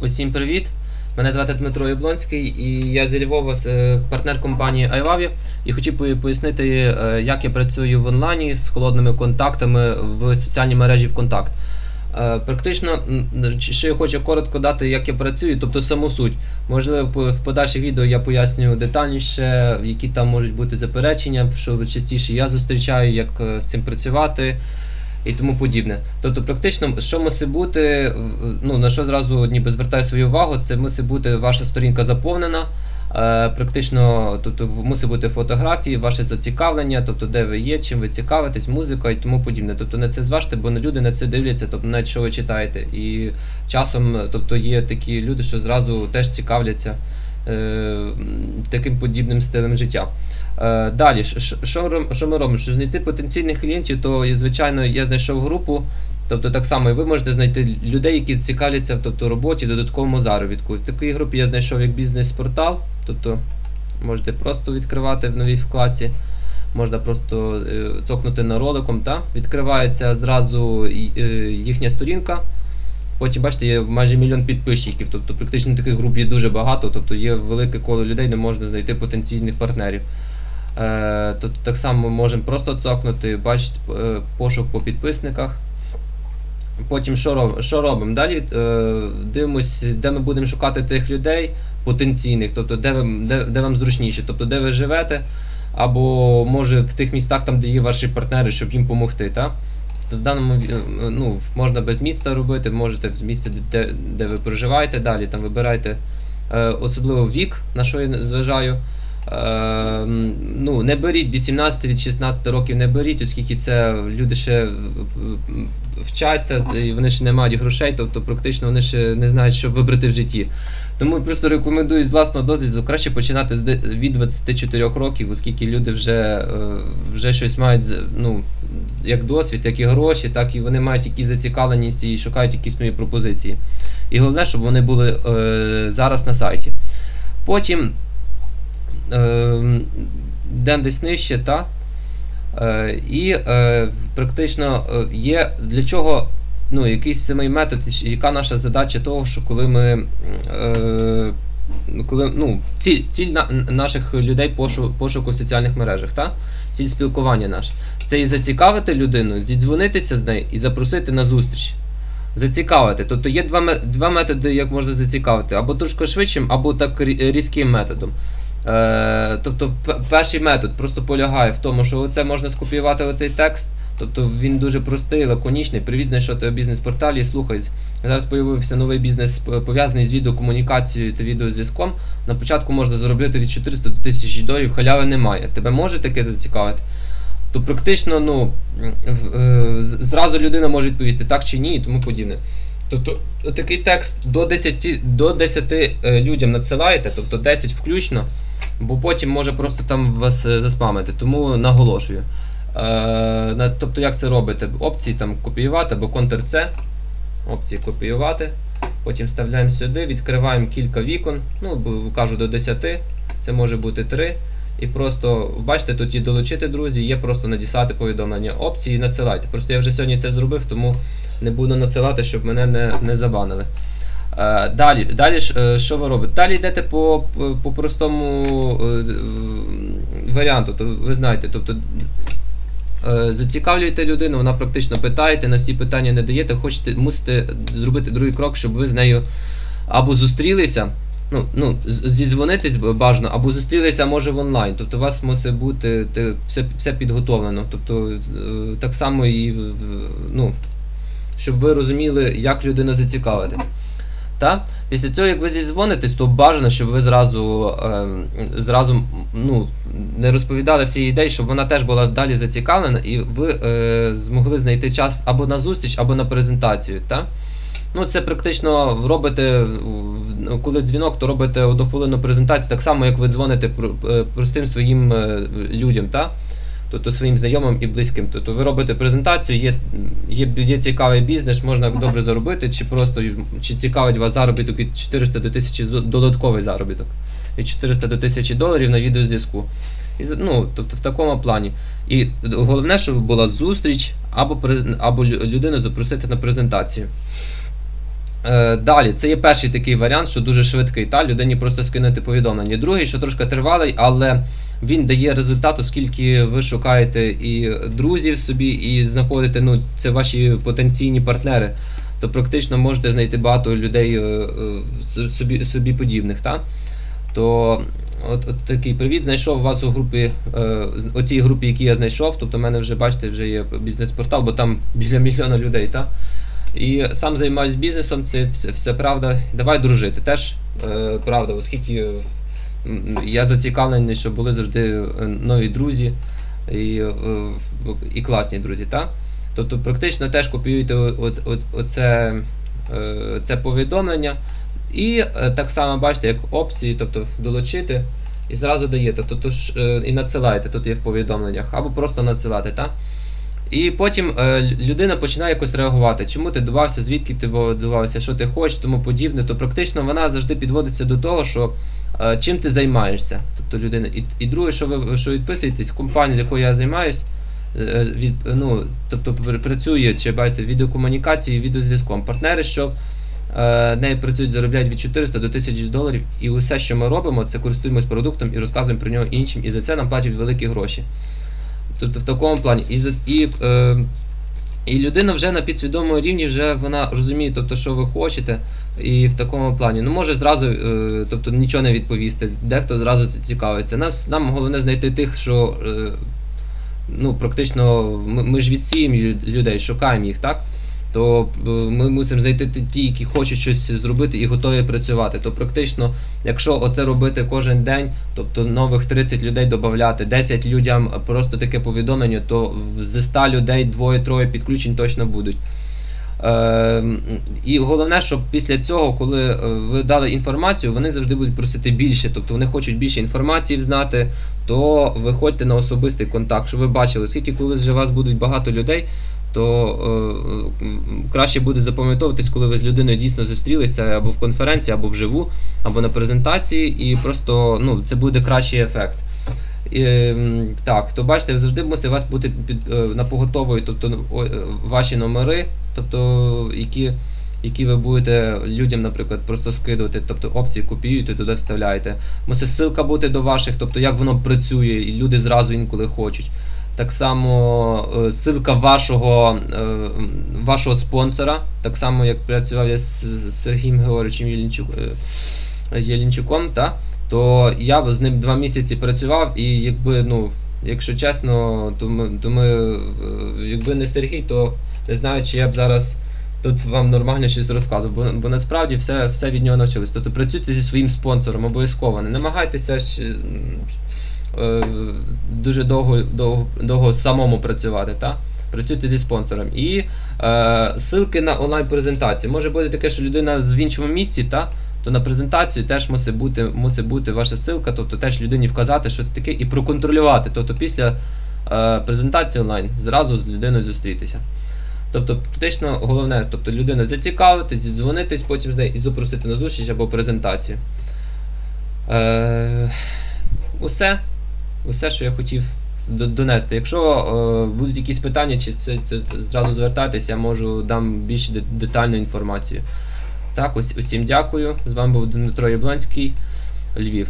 Усім привіт! Мене звати Дмитро Яблонський і я зі Львова е, партнер компанії iLavі і хотів пояснити, е, як я працюю в онлайні з холодними контактами в соціальній мережі ВКонтакт. Е, Практично, що я хочу коротко дати, як я працюю, тобто саму суть. Можливо, в подальших відео я поясню детальніше, які там можуть бути заперечення, що частіше я зустрічаю, як з цим працювати і тому подібне. Тобто, практично, що мусить бути, ну на що зразу ніби звертаю свою увагу, це мусить бути ваша сторінка заповнена. Е, практично, тобто мусить бути фотографії, ваше зацікавлення, тобто де ви є, чим ви цікавитесь, музика і тому подібне. Тобто на це зважте, бо люди на це дивляться, тобто навіть що ви читаєте. І часом, тобто є такі люди, що зразу теж цікавляться таким подібним стилем життя. Е, Далі, що, ми робимо? Щоб знайти потенційних клієнтів, то звичайно я знайшов групу. Тобто так само ви можете знайти людей, які цікавляться тобто, роботі, додатковому заробітку. В такій групі я знайшов як бізнес-портал, тобто можете просто відкривати в новій вкладці, можна просто е, цокнути на роликом, та? відкривається зразу е, їхня сторінка. Потім, бачите, є майже мільйон підписчиків, тобто практично таких груп є дуже багато, тобто є велике коло людей, де можна знайти потенційних партнерів. Е, тобто так само можемо просто цокнути, бачите, е, пошук по підписниках. Потім що, роб, що робимо? Далі е, дивимось, де ми будемо шукати тих людей потенційних, тобто де, де, де вам зручніше, тобто де ви живете, або може в тих містах, там, де є ваші партнери, щоб їм допомогти. Та? В даному е, ну, можна без міста робити, можете в місті, де, де ви проживаєте, далі там вибирайте е, особливо вік, на що я зважаю. Е, ну, не беріть 18 від 16 років, не беріть, оскільки це люди ще е, вчаться, і вони ще не мають грошей, тобто практично вони ще не знають, що вибрати в житті. Тому просто рекомендую з власного досвіду краще починати від 24 років, оскільки люди вже, е, вже щось мають ну, як досвід, як і гроші, так і вони мають якісь зацікавленість і шукають якісь нові пропозиції. І головне, щоб вони були е, зараз на сайті. Потім е, йдемо десь нижче, та? Е, і е, практично е, є для чого ну, якийсь самий метод, яка наша задача того, що коли ми. Е, коли, ну, ціль, ціль на, наших людей пошу, пошуку в соціальних мережах, та? ціль спілкування наше. Це і зацікавити людину, зідзвонитися з нею і запросити на зустріч. Зацікавити. Тобто є два, два методи, як можна зацікавити, або трошки швидшим, або так різким методом. Е, тобто, перший метод просто полягає в тому, що оце можна скопіювати оцей текст. Тобто він дуже простий, лаконічний. Привіт, знайшов тебе бізнес-порталі. Слухай, зараз з'явився новий бізнес пов'язаний з відеокомунікацією та відеозв'язком. На початку можна заробляти від 400 до 1000 доларів, халяви немає. Тебе може таке зацікавити? То практично, ну, е, зразу людина може відповісти так чи ні і тому подібне. Тобто такий текст до 10, до 10 е, людям надсилаєте, тобто 10 включно, бо потім може просто там вас е, заспамити. Тому наголошую. Е, тобто, як це робите? Опції там копіювати або Ctrl-C. Опції копіювати. Потім вставляємо сюди, відкриваємо кілька вікон, ну, кажу до 10, це може бути 3. І просто, бачите, тут є долучити друзі, є просто надіслати повідомлення. Опції і надсилайте. Просто я вже сьогодні це зробив, тому не буду надсилати, щоб мене не, не забанили. Е, далі, далі е, що ви робите? Далі йдете по, по, простому варіанту, ви знаєте, тобто зацікавлюєте людину, вона практично питаєте, на всі питання не даєте, хочете, мусите зробити другий крок, щоб ви з нею або зустрілися. Ну, ну, зідзвонитись бажано, або зустрілися може в онлайн. Тобто у вас мусить бути те, все, все підготовлено. Тобто е, так само і ну, щоб ви розуміли, як людину зацікавити. Та? Після цього, як ви зідзвонитесь, то бажано, щоб ви зразу, ем, зразу ну, не розповідали всі ідеї, щоб вона теж була далі зацікавлена, і ви е, змогли знайти час або на зустріч, або на презентацію. Та? Ну, це практично робите, коли дзвінок, то робите однохвилинну презентацію, так само, як ви дзвоните е, простим своїм е, людям, та? Тобто своїм знайомим і близьким. Тобто ви робите презентацію, є, є, є цікавий бізнес, можна добре заробити, чи просто чи цікавить вас заробіток від 400 до 1000 додатковий заробіток від 400 до 1000 доларів на відеозв'язку. І, ну, тобто в такому плані. І головне, щоб була зустріч або, або людину запросити на презентацію. Е, Далі, це є перший такий варіант, що дуже швидкий, та людині просто скинути повідомлення. Другий, що трошки тривалий, але він дає результат, оскільки ви шукаєте і друзів собі, і знаходите, ну, це ваші потенційні партнери. То практично можете знайти багато людей е, е, собі, собі подібних. Та? То от, от такий привіт. Знайшов вас у групі, е, з- оцій групі, які я знайшов. Тобто, в мене вже, бачите, вже є бізнес-портал, бо там біля мільйона людей. Та? І сам займаюся бізнесом, це все, все правда. Давай дружити. Теж е, правда, оскільки я зацікавлений, щоб були завжди е, нові друзі і, е, і класні друзі. Та? Тобто практично теж копіюєте оце, е, це повідомлення. І е, так само бачите, як опції, тобто долучити, і зразу даєте, тобто і надсилаєте, тут є в повідомленнях, або просто надсилати. Та? І потім людина починає якось реагувати, чому ти додавався, звідки ти додавався, що ти хочеш, тому подібне. То практично вона завжди підводиться до того, що чим ти займаєшся. Тобто людина. І, і друге, що ви що відписуєтесь, компанія, з якою я займаюсь, е, від, ну, тобто працює чи бачите, відеокомунікації, відеозв'язком. Партнери, що е, нею працюють, заробляють від 400 до 1000 доларів, і усе, що ми робимо, це користуємось продуктом і розказуємо про нього іншим, і за це нам платять великі гроші. Тобто в такому плані. І, і, е, і людина вже на підсвідомому рівні вже вона розуміє, тобто, що ви хочете, і в такому плані. Ну, може зразу, е, тобто нічого не відповісти. Дехто зразу це цікавиться. Нас, нам головне знайти тих, що е, ну, практично ми, ми ж відсіємо людей, шукаємо їх, так? То е, ми мусимо знайти ті- які хочуть щось зробити і готові працювати. То практично, якщо оце робити кожен день, тобто нових 30 людей додати, 10 людям просто таке повідомлення, то зі 100 людей двоє-троє підключень точно будуть. Е, і головне, щоб після цього, коли е, ви дали інформацію, вони завжди будуть просити більше, тобто вони хочуть більше інформації знати, то виходьте на особистий контакт, щоб ви бачили, оскільки коли вже вас будуть багато людей, то е, краще буде запам'ятовуватись, коли ви з людиною дійсно зустрілися або в конференції, або вживу, або на презентації, і просто ну, це буде кращий ефект. І, так, то бачите, завжди мусить вас бути під, е, на поготової, тобто ну, е, ваші номери, тобто які, які ви будете людям, наприклад, просто скидувати, тобто опції копіюєте, туди вставляєте. Мусить ссылка бути до ваших, тобто як воно працює, і люди зразу інколи хочуть. Так само е, ссылка вашого, е, вашого спонсора, так само як працював я з Сергієм Георгійовичем е, Єлінчуком, та, то я з ним два місяці працював, і якби, ну, якщо чесно, то ми, то ми якби не Сергій, то не знаю, чи я б зараз тут вам нормально щось розказував, бо, бо насправді все, все від нього навчилось. Тобто працюйте зі своїм спонсором обов'язково. Не намагайтеся дуже довго, довго, довго самому працювати. Та? Працюйте зі спонсором. І е, ссылки на онлайн-презентацію. Може бути таке, що людина в іншому місці, та? то на презентацію теж мусить бути, мусить бути ваша ссылка, тобто теж людині вказати, що це таке, і проконтролювати. Тобто після е, презентації онлайн зразу з людиною зустрітися. Тобто, практично головне, тобто людина зацікавити, зідзвонитись, потім з нею і запросити на зустріч або презентацію. Е, усе, усе, що я хотів донести. Якщо е, будуть якісь питання, чи це, це зразу звертайтеся, я можу дам більш де- детальну інформацію. Так, ось, усім дякую. З вами був Дмитро Яблонський, Львів.